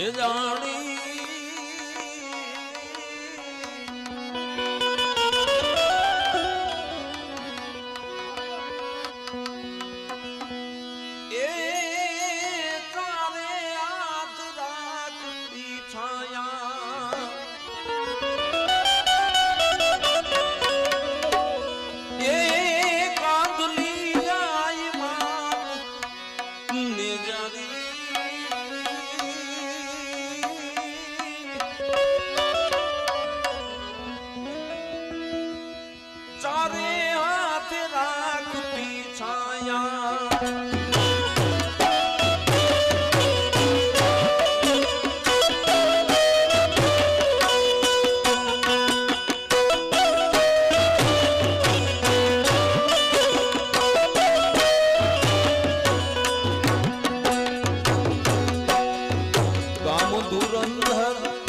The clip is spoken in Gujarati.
એ જાણી રાખતી છાયા. ધુરંધર